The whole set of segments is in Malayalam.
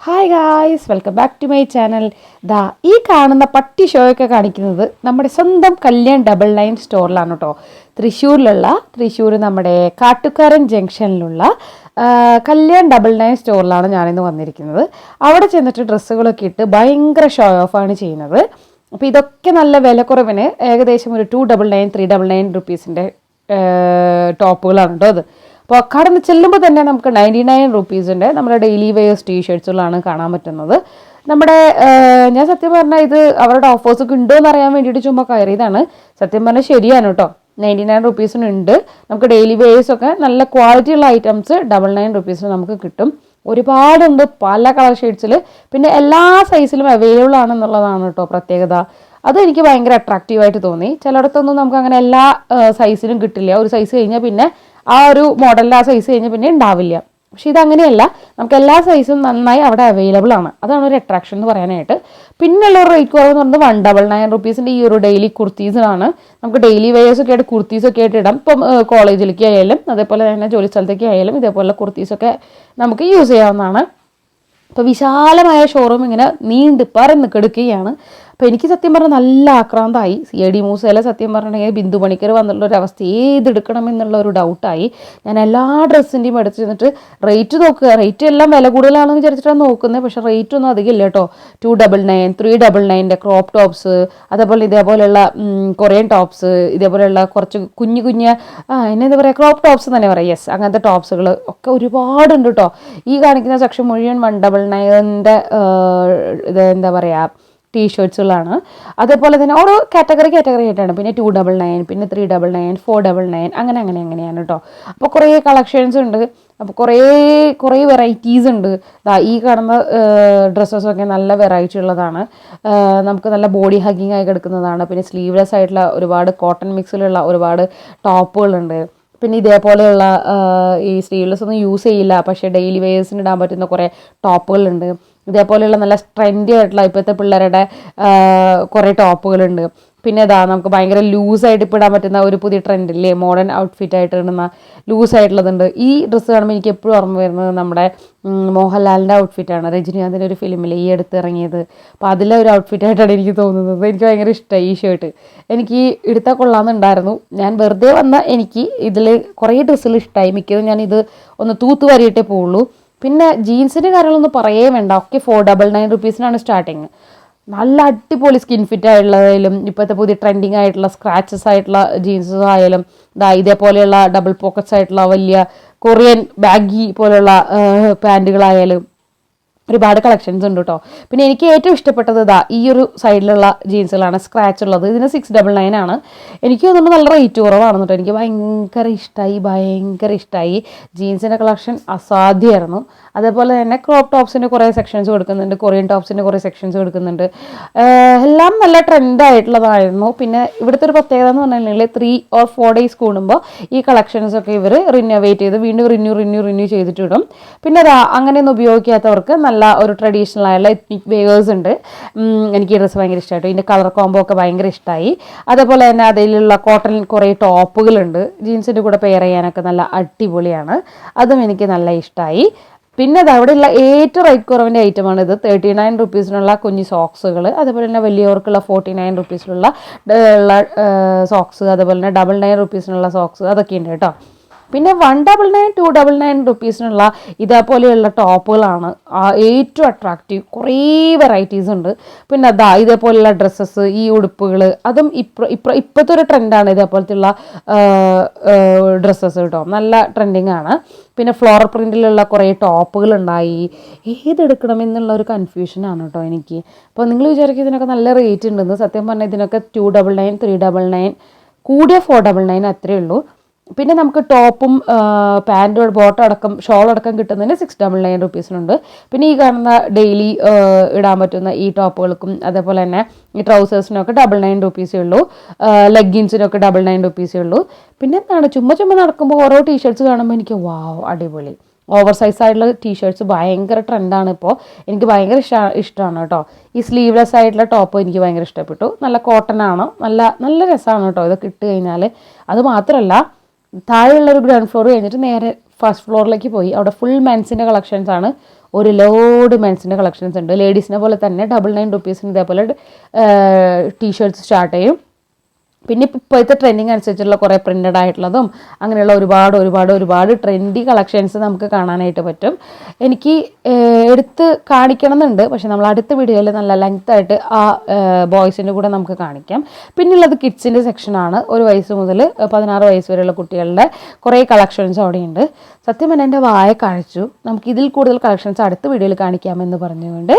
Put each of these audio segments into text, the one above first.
Hi guys welcome back to my channel ദാ ഈ കാണുന്ന പട്ടി ഷോയൊക്കെ കാണിക്കുന്നത് നമ്മുടെ സ്വന്തം കല്യാൺ ഡബിൾ ലൈൻ സ്റ്റോറിലാണ് കേട്ടോ തൃശ്ശൂരിലുള്ള തൃശ്ശൂർ നമ്മുടെ കാട്ടുകാരൻ ജംഗ്ഷനിലുള്ള കല്യാൺ ഡബിൾ നയൻ സ്റ്റോറിലാണ് ഞാനിന്ന് വന്നിരിക്കുന്നത്. അവിടെ ചെന്നിട്ട് ഡ്രസ്സുകളൊക്കെ ഇട്ട് ഭയങ്കര ഷോ ഓഫാണ് ചെയ്യുന്നത്. അപ്പോൾ ഇതൊക്കെ നല്ല വിലക്കുറവിന് ഏകദേശം ഒരു two double nine three double nine റുപ്പീസിന്റെ ടോപ്പുകളാണ് കേട്ടോ അത്. അപ്പോൾ കടന്ന് ചെല്ലുമ്പോൾ തന്നെ നമുക്ക് നയന്റി നയൻ റുപ്പീസിന്റെ നമ്മുടെ ഡെയിലി വെയേഴ്സ് ടീ ഷർട്ട്സുകളാണ് കാണാൻ പറ്റുന്നത്. നമ്മുടെ ഞാൻ സത്യം പറഞ്ഞാൽ ഇത് അവരുടെ ഓഫേഴ്സൊക്കെ ഉണ്ടോ എന്ന് അറിയാൻ വേണ്ടിയിട്ട് ചുമ്മാ കയറിയതാണ്. സത്യം പറഞ്ഞാൽ ശരിയാണ് കേട്ടോ നയന്റി നയൻ റുപ്പീസിനുണ്ട് നമുക്ക് ഡെയിലി വെയേഴ്സ് ഒക്കെ നല്ല ക്വാളിറ്റി ഉള്ള ഐറ്റംസ് ഡബിൾ നയൻ റുപ്പീസിന് നമുക്ക് കിട്ടും. ഒരുപാടുണ്ട് പല കളർ ഷെയ്ഡ്സിൽ പിന്നെ എല്ലാ സൈസിലും അവൈലബിൾ ആണെന്നുള്ളതാണ് കേട്ടോ പ്രത്യേകത. അത് എനിക്ക് ഭയങ്കര അട്രാക്റ്റീവായിട്ട് തോന്നി. ചിലയിടത്തൊന്നും നമുക്ക് അങ്ങനെ എല്ലാ സൈസിലും കിട്ടില്ല. ഒരു സൈസ് കഴിഞ്ഞാൽ പിന്നെ ആ ഒരു മോഡലിൽ ആ സൈസ് കഴിഞ്ഞാൽ പിന്നെ ഉണ്ടാവില്ല പക്ഷെ ഇതങ്ങനെയല്ല. നമുക്ക് എല്ലാ സൈസും നന്നായി അവിടെ അവൈലബിൾ ആണ്. അതാണ് ഒരു അട്രാക്ഷൻ എന്ന് പറയാനായിട്ട്. പിന്നെയുള്ള ഒരു റേറ്റ് കുറവ് എന്ന് പറയുന്നത് വൺ ഡബിൾ നയൻ റുപ്പീസിന്റെ ഈ ഒരു ഡെയിലി കുർത്തീസിനാണ് നമുക്ക് ഡെയിലി വെയേഴ്സ് ഒക്കെ ആയിട്ട് കുർത്തീസ് ഒക്കെ ആയിട്ട് ഇടാം. ഇപ്പം കോളേജിലേക്ക് ആയാലും അതേപോലെ തന്നെ ജോലി സ്ഥലത്തേക്ക് ആയാലും ഇതേപോലെ കുർത്തീസൊക്കെ നമുക്ക് യൂസ് ചെയ്യാവുന്നതാണ്. ഇപ്പോൾ വിശാലമായ ഷോറൂം ഇങ്ങനെ നീണ്ട് പറന്ന് കിടക്കുകയാണ്. അപ്പോൾ എനിക്ക് സത്യം പറഞ്ഞാൽ നല്ല ആക്രാന്തമായി സി ഐ ഡി മൂസയിലെ സത്യം പറഞ്ഞിട്ടുണ്ടെങ്കിൽ ബിന്ദു പണിക്കർ വന്നുള്ള ഒരു അവസ്ഥ എന്നുള്ള ഒരു ഡൗട്ടായി ഞാൻ എല്ലാ ഡ്രസ്സിന്റെയും എടുത്ത് ചെന്നിട്ട് റേറ്റ് നോക്കുക. റേറ്റ് എല്ലാം വില കൂടുതലാണെന്ന് വിചാരിച്ചിട്ടാണ് നോക്കുന്നത്. പക്ഷേ റേറ്റ് ഒന്നും അധികം ഇല്ല കേട്ടോ two double nine three double നയന്റെ crop tops അതേപോലെ ഇതേപോലെയുള്ള കൊറിയൻ ടോപ്സ് ഇതേപോലെയുള്ള കുറച്ച് കുഞ്ഞു കുഞ്ഞ് എന്നെന്താ പറയുക ക്രോപ്പ് ടോപ്സ് തന്നെ പറയാം. യെസ് അങ്ങനത്തെ ടോപ്സുകൾ ഒക്കെ ഒരുപാടുണ്ട് കേട്ടോ. ഈ കാണിക്കുന്ന സെക്ഷൻ മുഴുവൻ വൺ ഡബിൾ നയന്റെ ഇത് എന്താ പറയുക ടീഷർട്സുകളാണ് അതേപോലെ തന്നെ ഓരോ കാറ്റഗറി കാറ്റഗറി ആയിട്ടാണ്. പിന്നെ ടു ഡബിൾ നയൻ പിന്നെ three double nine four double nine അങ്ങനെ അങ്ങനെ അങ്ങനെയാണ് കേട്ടോ അപ്പോൾ കുറേ കളക്ഷൻസ് ഉണ്ട്. അപ്പോൾ കുറേ കുറേ വെറൈറ്റീസ് ഉണ്ട്. ഈ കാണുന്ന ഡ്രസ്സസൊക്കെ നല്ല വെറൈറ്റി ഉള്ളതാണ്. നമുക്ക് നല്ല ബോഡി ഹഗ്ഗിങ് ആയി കിടക്കുന്നതാണ്. പിന്നെ സ്ലീവ്ലെസ് ആയിട്ടുള്ള ഒരുപാട് കോട്ടൺ മിക്സിലുള്ള ഒരുപാട് ടോപ്പുകളുണ്ട്. പിന്നെ ഇതേപോലെയുള്ള ഈ സ്ലീവ്ലെസ് ഒന്നും യൂസ് ചെയ്യില്ല. പക്ഷേ ഡെയിലി വെയേഴ്സിന് ഇടാൻ പറ്റുന്ന കുറേ ടോപ്പുകളുണ്ട്. ഇതേപോലെയുള്ള നല്ല ട്രെൻഡി ആയിട്ടുള്ള ഇപ്പോഴത്തെ പിള്ളേരുടെ കുറേ ടോപ്പുകളുണ്ട്. പിന്നെ ഇതാ നമുക്ക് ഭയങ്കര ലൂസായിട്ട് ഇപ്പോൾ ഇടാൻ പറ്റുന്ന ഒരു പുതിയ ട്രെൻഡ് ഇല്ലേ? മോഡേൺ ഔട്ട്ഫിറ്റ് ആയിട്ട് ഇടുന്ന ലൂസായിട്ടുള്ളതുണ്ട്. ഈ ഡ്രസ്സ് കാണുമ്പോൾ എനിക്ക് എപ്പോഴും ഓർമ്മ വരുന്നത് നമ്മുടെ മോഹൻലാലിന്റെ ഔട്ട്ഫിറ്റാണ് രജനീകാന്തിന്റെ ഒരു ഫിലിമിൽ ഈ അടുത്ത് ഇറങ്ങിയത്. അപ്പോൾ അതിലെ ഒരു ഔട്ട്ഫിറ്റ് ആയിട്ടാണ് എനിക്ക് തോന്നുന്നത്. എനിക്ക് ഭയങ്കര ഇഷ്ടമായി ഈ ഷർട്ട് എനിക്ക് എടുത്താൽ കൊള്ളാമെന്നുണ്ടായിരുന്നു. ഞാൻ വെറുതെ വന്ന എനിക്ക് ഇതിൽ കുറേ ഡ്രസ്സുകൾ ഇഷ്ടമായി മിക്കതും ഞാൻ ഇത് ഒന്ന് തൂത്ത് വാരിയിട്ടേ പോവുള്ളൂ. പിന്നെ ജീൻസിന്റെ കാര്യങ്ങളൊന്നും പറയേ വേണ്ട. ഒക്കെ ഫോർ ഡബിൾ നയൻ റുപ്പീസിനാണ് സ്റ്റാർട്ടിങ് നല്ല അടിപൊളി സ്കിൻ ഫിറ്റ് ആയിട്ടുള്ളതായാലും ഇപ്പോഴത്തെ പുതിയ ട്രെൻഡിങ് ആയിട്ടുള്ള സ്ക്രാച്ചസ് ആയിട്ടുള്ള ജീൻസസ് ആയാലും ഇതാ ഇതേപോലെയുള്ള ഡബിൾ പോക്കറ്റ്സ് ആയിട്ടുള്ള വലിയ കൊറിയൻ ബാഗി പോലെയുള്ള പാന്റുകളായാലും ഒരുപാട് കളക്ഷൻസ് ഉണ്ട് കേട്ടോ പിന്നെ എനിക്ക് ഏറ്റവും ഇഷ്ടപ്പെട്ടത് ഇതാ ഈ ഒരു സൈഡിലുള്ള ജീൻസുകളാണ് സ്ക്രാച്ച് ഉള്ളത്. ഇതിന് സിക്സ് ഡബിൾ നയൻ ആണ്. എനിക്ക് തോന്നുന്നു നല്ല റേറ്റ് കുറവാണ് കേട്ടോ എനിക്ക് ഭയങ്കര ഇഷ്ടമായി ഭയങ്കര ഇഷ്ടമായി ജീൻസിന്റെ കളക്ഷൻ അസാധ്യമായിരുന്നു അതേപോലെ തന്നെ ക്രോപ്പ് ടോപ്സിന്റെ കുറേ സെക്ഷൻസ് കൊടുക്കുന്നുണ്ട് കൊറിയൻ ടോപ്സിന്റെ കുറേ സെക്ഷൻസ് കൊടുക്കുന്നുണ്ട്. എല്ലാം നല്ല ട്രെൻഡായിട്ടുള്ളതായിരുന്നു പിന്നെ ഇവിടുത്തെ ഒരു പ്രത്യേകത എന്ന് പറഞ്ഞിട്ടുണ്ടെങ്കിൽ ത്രീ ഓർ ഫോർ ഡേയ്സ് കൂടുമ്പോൾ ഈ കളക്ഷൻസ് ഒക്കെ ഇവർ റിനോവേറ്റ് ചെയ്ത് വീണ്ടും റിന്യൂ റിന്യൂ റിന്യൂ ചെയ്തിട്ട് ഇടും പിന്നെ അതാ അങ്ങനെയൊന്നും ഉപയോഗിക്കാത്തവർക്ക് നല്ല ഒരു ട്രഡീഷണൽ ആയുള്ള എത്നിക് വേവേഴ്സ് ഉണ്ട്. എനിക്ക് ഈ ഡ്രസ്സ് ഭയങ്കര ഇഷ്ടമായിട്ട് ഇതിന്റെ കളർ കോംബോ ഒക്കെ ഭയങ്കര ഇഷ്ടമായി അതേപോലെ തന്നെ അതിലുള്ള കോട്ടൺ കുറേ ടോപ്പുകളുണ്ട്. ജീൻസിന്റെ കൂടെ പെയർ ചെയ്യാനൊക്കെ നല്ല അടിപൊളിയാണ്. അതും എനിക്ക് നല്ല ഇഷ്ടമായി പിന്നെ അത് അവിടെയുള്ള ഏറ്റവും റേറ്റ് കുറവിന്റെ ഐറ്റമാണ് ഇത്. തേർട്ടി നയൻ റുപ്പീസിനുള്ള കുഞ്ഞു സോക്സുകൾ അതേപോലെ തന്നെ വലിയവർക്കുള്ള ഫോർട്ടി നയൻ റുപ്പീസിലുള്ള സോക്സ് അതേപോലെ തന്നെ ഡബിൾ നയൻ റുപ്പീസിനുള്ള സോക്സ് അതൊക്കെ ഉണ്ട് കേട്ടോ. പിന്നെ one double nine two double nine റുപ്പീസിനുള്ള ഇതേപോലെയുള്ള ടോപ്പുകളാണ് ഏറ്റവും അട്രാക്റ്റീവ് കുറേ വെറൈറ്റീസ് ഉണ്ട്. പിന്നെ അതാ ഇതേപോലെയുള്ള ഡ്രസ്സസ് ഈ ഉടുപ്പുകൾ അതും ഇപ്പ ഇപ്പ ഇപ്പോഴത്തെ ഒരു ട്രെൻഡാണ് ഇതേപോലത്തെയുള്ള ഡ്രസ്സസ് കേട്ടോ നല്ല ട്രെൻഡിങ് ആണ്. പിന്നെ ഫ്ലോർ പ്രിന്റിലുള്ള കുറേ ടോപ്പുകൾ ഉണ്ടായി ഏതെടുക്കണം എന്നുള്ള ഒരു കൺഫ്യൂഷനാണ് കേട്ടോ എനിക്ക്. അപ്പോൾ നിങ്ങൾ വിചാരിക്കും ഇതിനൊക്കെ നല്ല റേറ്റ് ഉണ്ടെന്ന് സത്യം പറഞ്ഞാൽ ഇതിനൊക്കെ two double nine three double nine കൂടിയ ഫോർ ഡബിൾ നയൻ അത്രയേ ഉള്ളൂ. പിന്നെ നമുക്ക് ടോപ്പും പാന്റും ബോട്ടം അടക്കം ഷോൾ അടക്കം കിട്ടുന്നതിന് സിക്സ് ഡബിൾ നയൻ റുപ്പീസിനുണ്ട് പിന്നെ ഈ കാണുന്ന ഡെയിലി ഇടാൻ പറ്റുന്ന ഈ ടോപ്പുകൾക്കും അതേപോലെ തന്നെ ഈ ട്രൗസേഴ്സിനൊക്കെ ഡബിൾ നയൻ റുപ്പീസേ ഉള്ളൂ. ലെഗിൻസിനൊക്കെ ഡബിൾ നയൻ റുപ്പീസേ ഉള്ളൂ. പിന്നെ എന്താണ് ചുമ്മാ ചുമ്മാ നടക്കുമ്പോൾ ഓരോ ടീഷർട്സ് കാണുമ്പോൾ എനിക്ക് വാവ് അടിപൊളി. ഓവർ സൈസ് ആയിട്ടുള്ള ടീഷർട്സ് ഭയങ്കര ട്രെൻഡാണ് ഇപ്പോൾ എനിക്ക് ഭയങ്കര ഇഷ്ട ഇഷ്ടമാണ് കേട്ടോ. ഈ സ്ലീവ്ലെസ് ആയിട്ടുള്ള ടോപ്പ് എനിക്ക് ഭയങ്കര ഇഷ്ടപ്പെട്ടു. നല്ല കോട്ടൺ ആണ്? നല്ല നല്ല രസമാണ് കേട്ടോ. ഇതൊക്കെ ഇട്ട് കഴിഞ്ഞാൽ അത് മാത്രമല്ല താഴെയുള്ള ഒരു ഗ്രൗണ്ട് ഫ്ലോർ കഴിഞ്ഞിട്ട് നേരെ ഫസ്റ്റ് ഫ്ലോറിലേക്ക് പോയി. അവിടെ ഫുൾ മെൻസിന്റെ കളക്ഷൻസ് ആണ്. ഒരു ലോഡ് മെൻസിന്റെ കളക്ഷൻസ് ഉണ്ട്. ലേഡീസിനെ പോലെ തന്നെ ഡബിൾ നയൻ റുപ്പീസിന് ഇതേപോലെ ടീഷർട്ട്സ് സ്റ്റാർട്ട് ചെയ്യും. പിന്നെ ഇപ്പോഴത്തെ ട്രെൻഡിങ് അനുസരിച്ചുള്ള കുറേ പ്രിന്റഡ് ആയിട്ടുള്ളതും അങ്ങനെയുള്ള ഒരുപാട് ഒരുപാട് ഒരുപാട് ട്രെൻഡി കളക്ഷൻസ് നമുക്ക് കാണാനായിട്ട് പറ്റും. എനിക്ക് എടുത്ത് കാണിക്കണം എന്നുണ്ട് പക്ഷെ നമ്മൾ അടുത്ത വീഡിയോയിൽ നല്ല ലെങ്ത് ആയിട്ട് ആ ബോയ്സിന്റെ കൂടെ നമുക്ക് കാണിക്കാം. പിന്നുള്ളത് കിഡ്സിന്റെ സെക്ഷനാണ് ഒരു വയസ്സ് മുതൽ പതിനാറ് വയസ്സ് വരെയുള്ള കുട്ടികളുടെ കുറേ കളക്ഷൻസ് അവിടെയുണ്ട്. സത്യം പറഞ്ഞാൽ എന്റെ വായ കഴിച്ചു. നമുക്ക് ഇതിൽ കൂടുതൽ കളക്ഷൻസ് അടുത്ത വീഡിയോയിൽ കാണിക്കാമെന്ന് പറഞ്ഞുകൊണ്ട്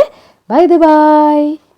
ബൈ ദ ബൈ.